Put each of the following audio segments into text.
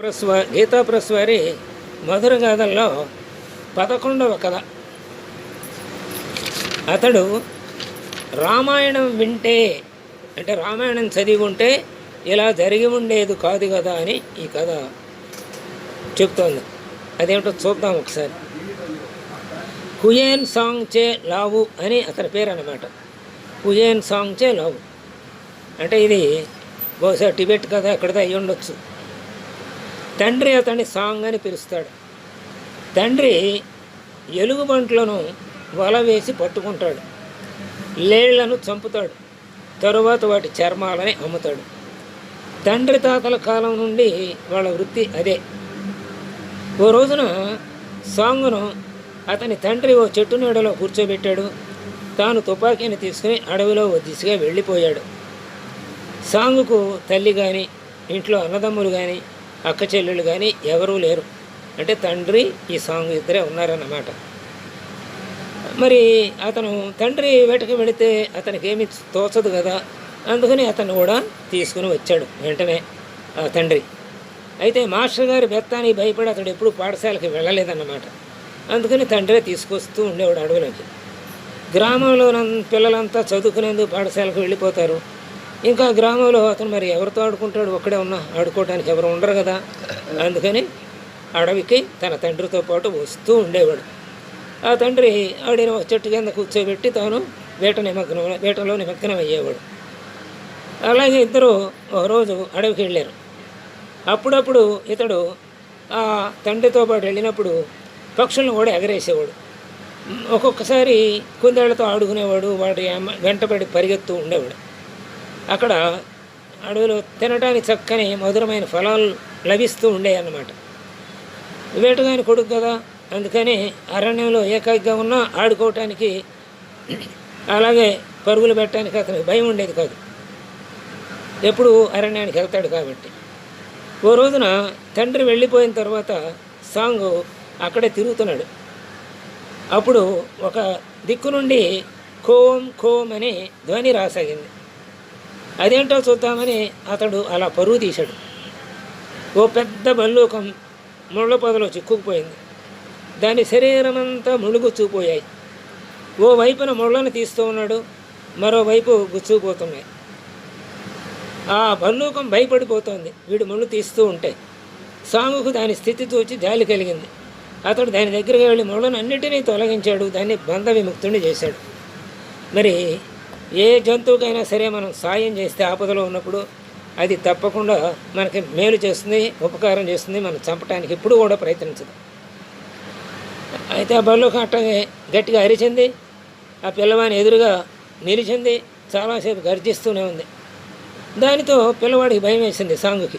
Press వా- గీతా వారి మధుర గాథల్లో పదకొండవ కథ. అతడు రామాయణం వింటే అంటే రామాయణం చదివి ఉంటే ఇలా జరిగి ఉండేది కాదు కదా అని ఈ కథ చెప్తోంది. అదేమిటో చూద్దాం ఒకసారి. కుయేన్ సాంగ్ చే లావు అని అతని పేరు అనమాట కుయేన్ సాంగ్ చే లావు. అంటే ఇది బహుశా టిబెట్ కథ ఎక్కడిదో అయ్యి ఉండొచ్చు తండ్రి అతన్ని సాంగ్ అని పిలుస్తాడు. తండ్రి ఎలుగుబంట్లను వల వేసి పట్టుకుంటాడు. లేళ్ళను చంపుతాడు. తరువాత వాటి చర్మాలని అమ్ముతాడు. తండ్రి తాతల కాలం నుండి వాళ్ళ వృత్తి అదే. ఓ రోజున సాంగును అతని తండ్రి ఓ చెట్టు నీడలో కూర్చోబెట్టాడు. తాను తుపాకీని తీసుకుని అడవిలో ఓ దిశగా వెళ్ళిపోయాడు. సాంగుకు తల్లి కానీ ఇంట్లో అన్నదమ్ములు కానీ అక్క చెల్లెళ్ళు కానీ ఎవరూ లేరు. అంటే తండ్రి ఈ సాంగ్ ఇద్దరే ఉన్నారన్నమాట. మరి అతను తండ్రి వేటకి వెళితే అతనికి ఏమి తోచదు కదా. అందుకని అతను కూడా తీసుకుని వచ్చాడు వెంటనే ఆ తండ్రి. అయితే మాస్టర్ గారి బెత్తానికి భయపడి అతడు ఎప్పుడు పాఠశాలకి వెళ్ళలేదన్నమాట. అందుకని తండ్రే తీసుకొస్తూ ఉండేవాడు అడవులకి. గ్రామంలో పిల్లలంతా చదువుకునేందుకు పాఠశాలకు వెళ్ళిపోతారు. ఇంకా గ్రామంలో అతను మరి ఎవరితో ఆడుకుంటాడు? ఒక్కడే ఉన్నా ఆడుకోవడానికి ఎవరు ఉండరు కదా. అందుకని అడవికి తన తండ్రితో పాటు వస్తూ ఉండేవాడు. ఆ తండ్రి ఆడిన చెట్టు కింద కూర్చోబెట్టి తాను వేట నిమగ్నం వేటలో నిమగ్నం అయ్యేవాడు. అలాగే ఇద్దరు ఒక రోజు అడవికి వెళ్ళారు. అప్పుడప్పుడు ఇతడు ఆ తండ్రితో పాటు వెళ్ళినప్పుడు పక్షులను కూడా ఎగరేసేవాడు. ఒక్కొక్కసారి కుందేళ్ళతో ఆడుకునేవాడు వాటి వెంటబడి పరిగెత్తు ఉండేవాడు. అక్కడ అడవిలో తినడానికి చక్కని మధురమైన ఫలాలు లభిస్తూ ఉండేవి అన్నమాట వేటగాని కొడుకు కదా అందుకని అరణ్యంలో ఏకాకిగా ఉన్నా ఆడుకోవటానికి అలాగే పరుగులు పెట్టడానికి అతనికి భయం ఉండేది కాదు. ఎప్పుడు అరణ్యానికి వెళ్తాడు కాబట్టి. ఓ రోజున తండ్రి వెళ్ళిపోయిన తర్వాత సాంగు అక్కడే తిరుగుతున్నాడు. అప్పుడు ఒక దిక్కు నుండి కోం కోం అని ధ్వని రాసాగింది. అదేంటో చూద్దామని అతడు అలా పరుగు తీశాడు. ఓ పెద్ద బల్లూకం ముళ్ళ పొదలో చిక్కుకుపోయింది. దాని శరీరం అంతా ముಳುగుచ్చుకుపోయాయి ఓ వైపున ముళ్ళను తీస్తూ ఉన్నాడు మరోవైపు గుచ్చుకుపోతున్నాయి. ఆ బల్లూకం భయపడిపోతోంది. వీడు ముళ్ళు తీస్తూ ఉంటే సాంగుకు దాని స్థితి చూచి జాలి కలిగింది. అతడు దాని దగ్గరికి వెళ్ళి ముళ్ళను అన్నిటినీ తొలగించాడు. దాన్ని బంధ విముక్తుని చేశాడు. మరి ఏ జంతువుకైనా సరే మనం సాయం చేస్తే ఆపదలో ఉన్నప్పుడు అది తప్పకుండా మనకి మేలు చేస్తుంది ఉపకారం చేస్తుంది మనం చంపడానికి ఎప్పుడు కూడా ప్రయత్నించదు. అయితే ఆ బళ్ళు అట్టగే గట్టిగా అరిచింది ఆ పిల్లవాని ఎదురుగా నిలిచింది చాలాసేపు గర్జిస్తూనే ఉంది. దానితో పిల్లవాడికి భయం వేసింది సాంగుకి.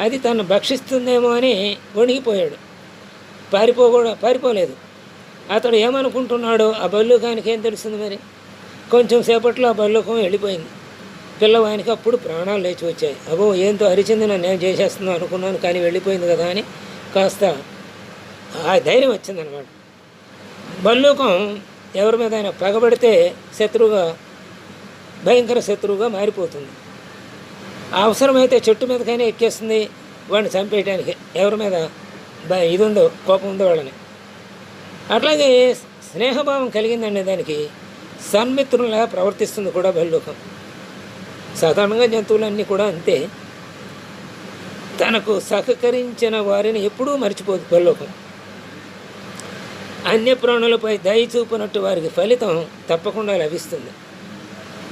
అది తను భక్షిస్తుందేమో అని వణిగిపోయాడు. పారిపోకూడ పారిపోలేదు. అతడు ఏమనుకుంటున్నాడో ఆ బల్లుకానికి ఏం తెలుస్తుంది మరి? కొంచెం సేపట్లో ఆ బల్లుకం వెళ్ళిపోయింది. పిల్లవానికి అప్పుడు ప్రాణాలు లేచి వచ్చాయి. అబ్బో ఏంతో అరిచింది నన్ను ఏం చేసేస్తుందో అనుకున్నాను కానీ వెళ్ళిపోయింది కదా అని కాస్త ఆ ధైర్యం వచ్చిందనమాట. బల్లూకం ఎవరి మీద అయినా పగబడితే శత్రువుగా భయంకర శత్రువుగా మారిపోతుంది. అవసరమైతే చెట్టు మీదకైనా ఎక్కేస్తుంది వాడిని చంపేయడానికి ఎవరి మీద ఇది ఉందో కోపం ఉందో వాళ్ళని. అట్లాగే స్నేహభావం కలిగిందండి దానికి సన్మిత్రులా ప్రవర్తిస్తుంది కూడా బల్లూకం సాధారణంగా జంతువులన్నీ కూడా అంతే. తనకు సహకరించిన వారిని ఎప్పుడూ మర్చిపోదు బల్లూకం అన్య ప్రాణులపై దయ చూపినట్టు వారికి ఫలితం తప్పకుండా లభిస్తుంది.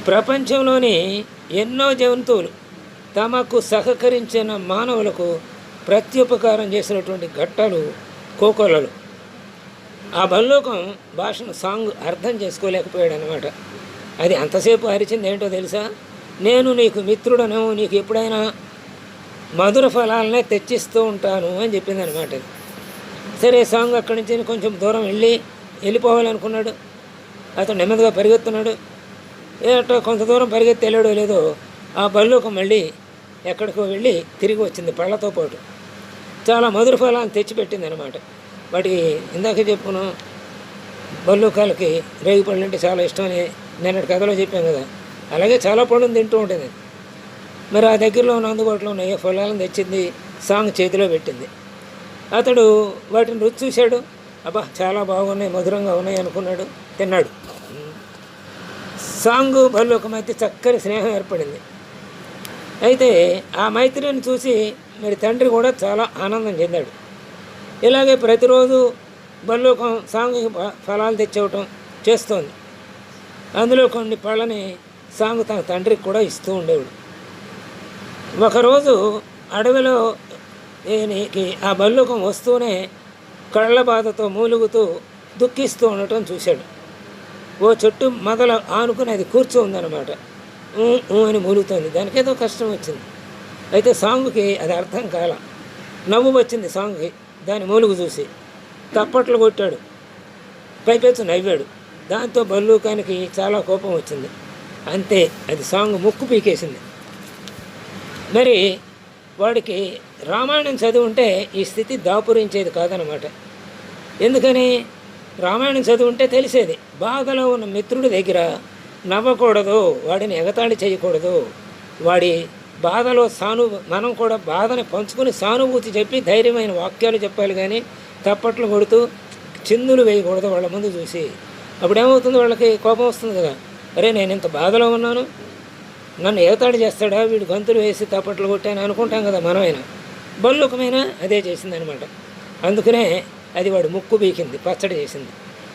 ప్రపంచంలోని ఎన్నో జంతువులు తమకు సహకరించిన మానవులకు ప్రత్యుపకారం చేసినటువంటి ఘట్టాలు కోకొలలు ఆ బల్లోకం భాషను సాంగ్ అర్థం చేసుకోలేకపోయాడు అనమాట అది అంతసేపు అరిచింది ఏంటో తెలుసా? నేను నీకు మిత్రుడను నీకు ఎప్పుడైనా మధుర ఫలాలనే తెచ్చిస్తూ ఉంటాను అని చెప్పింది అనమాట సరే సాంగ్ అక్కడి నుంచి కొంచెం దూరం వెళ్ళి వెళ్ళిపోవాలనుకున్నాడు. అతను నెమ్మదిగా పరిగెత్తున్నాడు. ఏటో కొంత దూరం పరిగెత్తి వెళ్ళాడో లేదో ఆ బల్లూకం మళ్ళీ ఎక్కడికో వెళ్ళి తిరిగి వచ్చింది పళ్ళతో పాటు. చాలా మధుర ఫలాన్ని తెచ్చిపెట్టింది అనమాట వాటికి ఇందాక చెప్పును బల్లూకాలకి రేగి పళ్ళు అంటే చాలా ఇష్టం అని నిన్నటి కథలో చెప్పాను కదా. అలాగే చాలా పళ్ళుని తింటూ ఉంటుంది. మరి ఆ దగ్గరలో ఉన్న అందుబాటులో ఉన్న ఏ ఫలాలను తెచ్చింది సాంగ్ చేతిలో పెట్టింది. అతడు వాటిని రుచి చూశాడు. అబ్బా చాలా బాగున్నాయి మధురంగా ఉన్నాయి అనుకున్నాడు తిన్నాడు. సాంగు భల్లొక మధ్య చక్కని స్నేహం ఏర్పడింది. అయితే ఆ మైత్రిని చూసి మరి తండ్రి కూడా చాలా ఆనందం చెందాడు. ఇలాగే ప్రతిరోజు బల్లోకం సాంఘిక ఫ- ఫలాలు తెచ్చివ్వటం చేస్తోంది. అందులో కొన్ని పళ్ళని సాంగు తన తండ్రికి కూడా ఇస్తూ ఉండేవాడు. ఒకరోజు అడవిలో ఈయనకి ఆ బల్లుకం వస్తూనే కళ్ళ బాధతో మూలుగుతూ దుఃఖిస్తూ ఉండటం చూశాడు. ఓ చెట్టు మొదల ఆనుకుని అది కూర్చో ఉందన్నమాట. ఊ, ఊ అని మూలుగుతోంది. దానికేదో కష్టం వచ్చింది. అయితే సాంగుకి అది అర్థం కాల. నవ్వు వచ్చింది సాంగుకి. దాని మూలుగు చూసి తప్పట్లు కొట్టాడు. పైపెచ్చు నవ్వాడు. దాంతో బల్లూకానికి చాలా కోపం వచ్చింది. అంతే అది సాంగ్ ముక్కు పీకేసింది. మరి వాడికి రామాయణం చదివి ఉంటే ఈ స్థితి దాపురించేది కాదనమాట ఎందుకని? రామాయణం చదివి ఉంటే తెలిసేది. బాధలో ఉన్న మిత్రుడి దగ్గర నవ్వకూడదు వాడిని ఎగతాళి చేయకూడదు. వాడి బాధలో సాను మనం కూడా బాధని పంచుకుని సానుభూతి చెప్పి ధైర్యమైన వాక్యాలు చెప్పాలి కానీ తప్పట్లు కొడుతూ చిందులు వేయకూడదు వాళ్ళ ముందు చూసి. అప్పుడు ఏమవుతుంది వాళ్ళకి కోపం వస్తుంది కదా. అరే నేను ఇంత బాధలో ఉన్నాను. నన్ను ఏతాడు చేస్తాడా? వీడు గంతులు వేసి తప్పట్లు కొట్టాను అనుకుంటాం కదా మనమైనా. బల్లుకమైనా అదే చేసిందనమాట. అందుకనే అది వాడు ముక్కు బీకింది పచ్చడి చేసింది.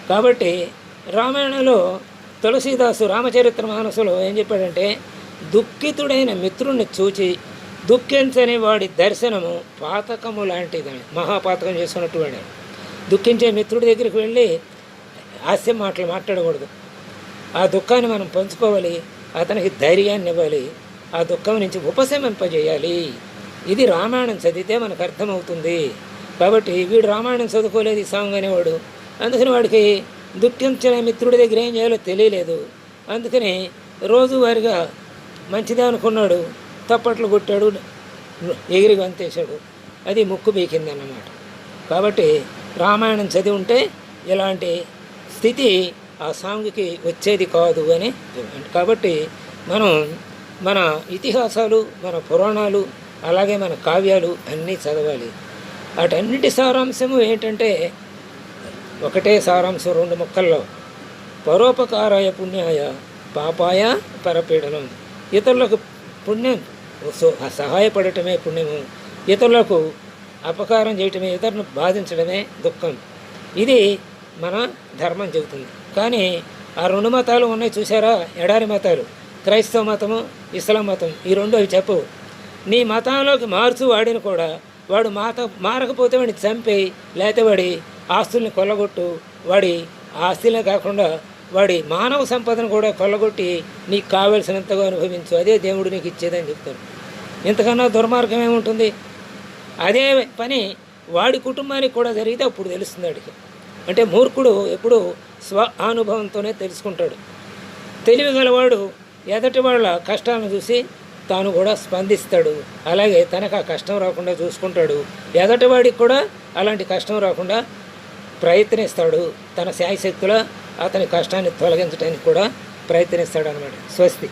కాబట్టి రామాయణంలో తులసీదాసు రామచరిత్ర మానసులో ఏం చెప్పాడంటే దుఃఖితుడైన మిత్రుణ్ణి చూచి దుఃఖించని వాడి దర్శనము పాతకము లాంటిదని మహాపాతకం చేసుకున్నట్టు వాడు. దుఃఖించే మిత్రుడి దగ్గరికి వెళ్ళి హాస్యం మాటలు మాట్లాడకూడదు. ఆ దుఃఖాన్ని మనం పంచుకోవాలి అతనికి ధైర్యాన్ని ఇవ్వాలి ఆ దుఃఖం నుంచి ఉపశమింపజేయాలి. ఇది రామాయణం చదివితే మనకు అర్థమవుతుంది. కాబట్టి వీడు రామాయణం చదువుకోలేదు ఈ సాంగ్ అనేవాడు. అందుకని వాడికి దుఃఖించిన మిత్రుడి దగ్గర ఏం చేయాలో తెలియలేదు. అందుకని రోజువారిగా మంచిదే అనుకున్నాడు తప్పట్లు కొట్టాడు ఎగిరి గంతేశాడు. అది ముక్కు పీకిందన్నమాట. కాబట్టి రామాయణం చదివి ఉంటే ఇలాంటి స్థితి ఆ సాంగ్కి వచ్చేది కాదు అని కాబట్టి మనం మన ఇతిహాసాలు మన పురాణాలు అలాగే మన కావ్యాలు అన్నీ చదవాలి. వాటన్నిటి సారాంశము ఏంటంటే ఒకటే సారాంశం రెండు ముక్కల్లో. పరోపకారాయ పుణ్యాయ పాపాయ పరపీడనం. ఇతరులకు పుణ్యం సో- సహాయపడటమే పుణ్యము. ఇతరులకు అపకారం చేయటమే ఇతరులను బాధించడమే దుఃఖం. ఇది మన ధర్మం చెబుతుంది. కానీ ఆ రెండు మతాలు ఉన్నాయి చూసారా ఎడారి మతాలు క్రైస్తవ మతము ఇస్లాం మతం. ఈ రెండు అవి చెప్పవు. నీ మతంలోకి మార్చు వాడిని కూడా వాడు మాత మారకపోతే వాడిని చంపి లేకపోతే వాడి ఆస్తుల్ని కొల్లగొట్టు వాడి ఆస్తులే కాకుండా వాడి మానవ సంపదను కూడా కొల్లగొట్టి నీకు కావలసినంతగా అనుభవించు. అదే దేవుడు నీకు ఇచ్చేదని చెప్తాడు. ఇంతకన్నా దుర్మార్గం ఏముంటుంది? అదే పని వాడి కుటుంబానికి కూడా జరిగితే అప్పుడు తెలుస్తుంది వాడికి. అంటే మూర్ఖుడు ఎప్పుడు స్వ అనుభవంతోనే తెలుసుకుంటాడు. తెలివి గలవాడు ఎదటి వాళ్ళ కష్టాలను చూసి తాను కూడా స్పందిస్తాడు. అలాగే తనకు ఆ కష్టం రాకుండా చూసుకుంటాడు. ఎదటివాడికి కూడా అలాంటి కష్టం రాకుండా ప్రయత్నిస్తాడు. తన శాయశక్తుల అతని కష్టాన్ని తొలగించడానికి కూడా ప్రయత్నిస్తాడు అనమాట స్వస్తి.